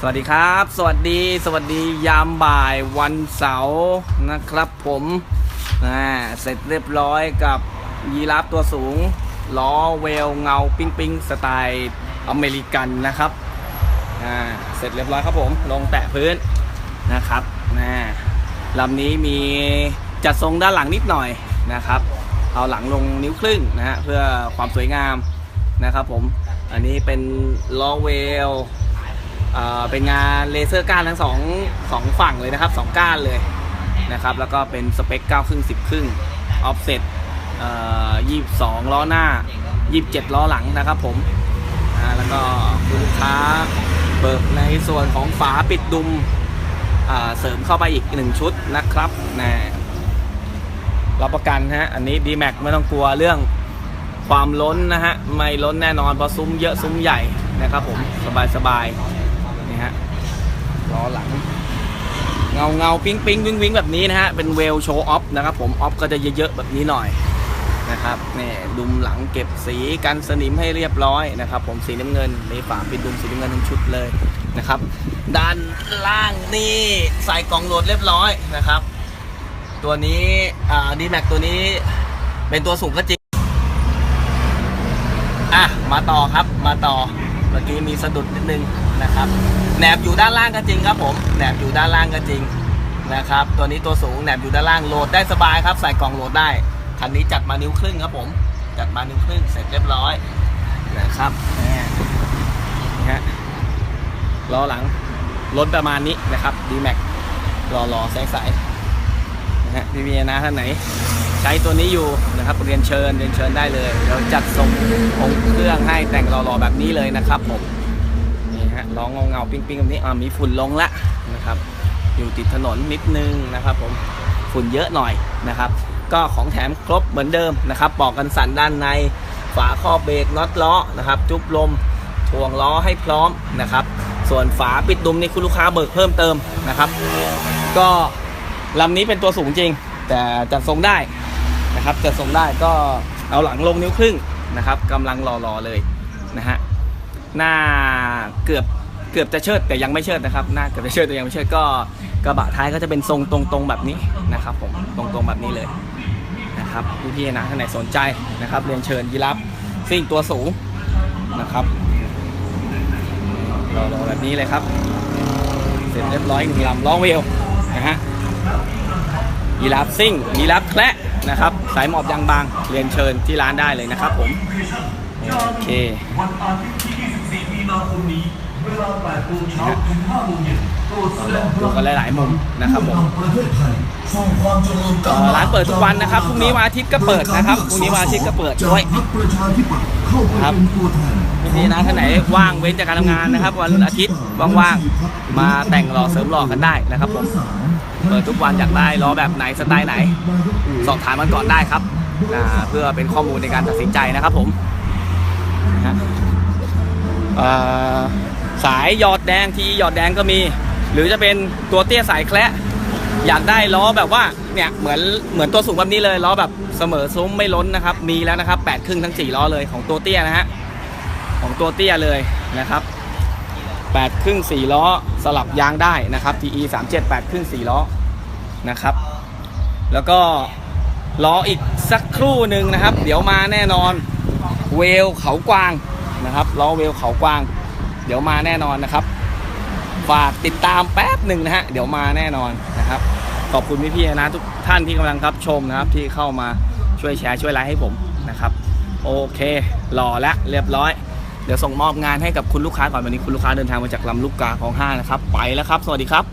สวัสดีครับ สวัสดีสวัสดียามบ่ายวันเสาร์นะครับผมอ่าเสร็จเรียบร้อยกับยีราฟตัวสูง ล้อเวลเงาปิ้งปิ้งสไตล์อเมริกันนะครับอ่าเสร็จเรียบร้อยครับผมลงแตะพื้นนะครับนะลำนี้มีจัดทรงด้านหลังนิดหน่อยนะครับ เอาหลังลงนิ้วครึ่งนะฮะเพื่อความสวยงามนะครับผม อันนี้เป็นล้อเวลเป็นงานเลเซอร์ก้านทั้งสองสองฝั่งเลยนะครับสองก้านเลยนะครับแล้วก็เป็นสเปค 9 ครึ่ง 10 ครึ่งออฟเซ็ตเอ่สิบสอ22ล้อหน้า 27 ล้อหลังนะครับผมแล้วก็ลูกค้าเบิกในส่วนของฝาปิดดุมเสริมเข้าไปอีก 1 ชุดนะครับนะรับประกันฮะอันนี้ D-Max ไม่ต้องกลัวเรื่อง ความล้นนะฮะไม่ล้นแน่นอนเพราะซุ้มเยอะซุ้มใหญ่นะครับผมสบายสบายๆนี่ฮะล้อหลัง เงาเงาปิ้งปิ้งวิงวิงแบบนี้นะฮะเป็นเวลโชว์ออฟนะครับผมออฟก็จะเยอะๆแบบนี้หน่อยนะครับนี่ดุมหลังเก็บสีกันสนิมให้เรียบร้อยนะครับ ผมสีน้ำเงินมีฝาปิดดุมสีน้ำเงินทั้งชุดเลยนะครับ ด้านล่างนี่ใส่กล่องโหลดเรียบร้อยนะครับ ตัวนี้อ่าดีแม็กตัวนี้เป็นตัวสูงก็จริง มาต่อครับมาต่อเมื่อกี้มีสะดุดนิดนึงนะครับแหนบอยู่ด้านล่างก็จริงครับผมแหนบอยู่ด้านล่างก็จริงนะครับตัวนี้ตัวสูงแหนบอยู่ด้านล่างโหลดได้สบายครับใส่กล่องโหลดได้คันนี้จัดมานิ้วครึ่งครับผม จัดมานิ้วครึ่งเสร็จเรียบร้อยนะครับนี่ฮะล้อหลังรถประมาณนี้นะครับ D-Max รอรอๆใสๆนะฮะพี่มีนะท่านไหน ใช้ตัวนี้อยู่นะครับเรียนเชิญเรียนเชิญได้เลยเดี๋ยวจัดส่งองค์เครื่องให้แต่งรอๆแบบนี้เลยนะครับผมนี่ฮะล้อเงาเงาๆปิ้งปิ้งๆแบบนี้อ่ามีฝุ่นลงละนะครับ อยู่ติดถนนนิดนึงนะครับผมฝุ่นเยอะหน่อยนะครับ ก็ของแถมครบเหมือนเดิมนะครับปอกกันสั่นด้านในฝาครอเบรกน็อตล้อนะครับ จุบลมถ่วงล้อให้พร้อมนะครับ ส่วนฝาปิดดุมนี่คุณลูกค้าเบิกเพิ่มเติมนะครับ ก็ลำนี้เป็นตัวสูงจริง แต่จัดทรงได้ นะครับจะส่งได้ก็เอาหลังลงนิ้วครึ่งนะครับกำลังรอๆเลยนะฮะหน้าเกือบเกือบจะเชิดแต่ยังไม่เชิดนะครับหน้าเกือบจะเชิดแต่ยังไม่เชิดก็กระบะท้ายก็จะเป็นทรงตรงๆแบบนี้นะครับผมตรงๆแบบนี้เลยนะครับพี่ๆนะท่านไหนสนใจนะครับ เรียนเชิญยีรับซิ่งตัวสูงนะครับรอๆแบบนี้เลยครับ เสร็จเรียบร้อยหนึ่งลำล้องเวลนะฮะยีราฟซิ่งยีราฟแคระ นะครับ สายหมอบยางบางเรียนเชิญที่ร้านได้เลยนะครับผมโอเควันอาทิตย์ที่24มีนาคมนี้เวลา8โมงเช้าถึง5โมงเย็นดูกันหลายๆมุมนะครับผมร้านเปิดทุกวันนะครับพรุ่งนี้วันอาทิตย์ก็เปิดนะครับพรุ่งนี้วันอาทิตย์ก็เปิดด้วยคประชาธิปัตย์เข้าไปครับนี่นะท่านไหนว่างเว้นจากการทำงานนะครับ วันอาทิตย์ว่างๆมาแต่งหล่อเสริมหล่อกันได้นะครับผม เปิดทุกวันอยากได้ล้อแบบไหนสไตล์ไหน สอบถามมันก่อนได้ครับเพื่อเป็นข้อมูลในการตัดสินใจนะครับผมสายหยอดแดงทีหยอดแดงก็มี หรือจะเป็นตัวเตี้ยสายแคละอยากได้ล้อแบบว่าเนี่ยเหมือนเหมือนตัวสูงแบบนี้เลยล้อแบบเสมอซุ้มไม่ล้นนะครับ มีแล้วนะครับแปดครึ่งทั้งสี่ล้อเลยของตัวเตี้ยนะฮะของตัวเตี้ยเลยนะครับ แปดครึ่งสี่ล้อสลับยางได้นะครับ TE 3 7 8ครึ่งสี่ล้อนะครับ แล้วก็รออีกสักครู่หนึ่งนะครับ เดี๋ยวมาแน่นอนเวลเขากวางนะครับล้อเวลเขากวาง เดี๋ยวมาแน่นอนนะครับ ฝากติดตามแป๊บหนึ่งนะฮะเดี๋ยวมาแน่นอนนะครับ ขอบคุณพี่ๆนะทุกท่านที่กำลังรับชมนะครับที่เข้ามาช่วยแชร์ช่วยไลค์ให้ผมนะครับ โอเครอแล้วเรียบร้อย เดี๋ยวส่งมอบงานให้กับคุณลูกค้าก่อนวันนี้คุณลูกค้าเดินทางมาจากลำลูกกาของห้านะครับไปแล้วครับ สวัสดีครับ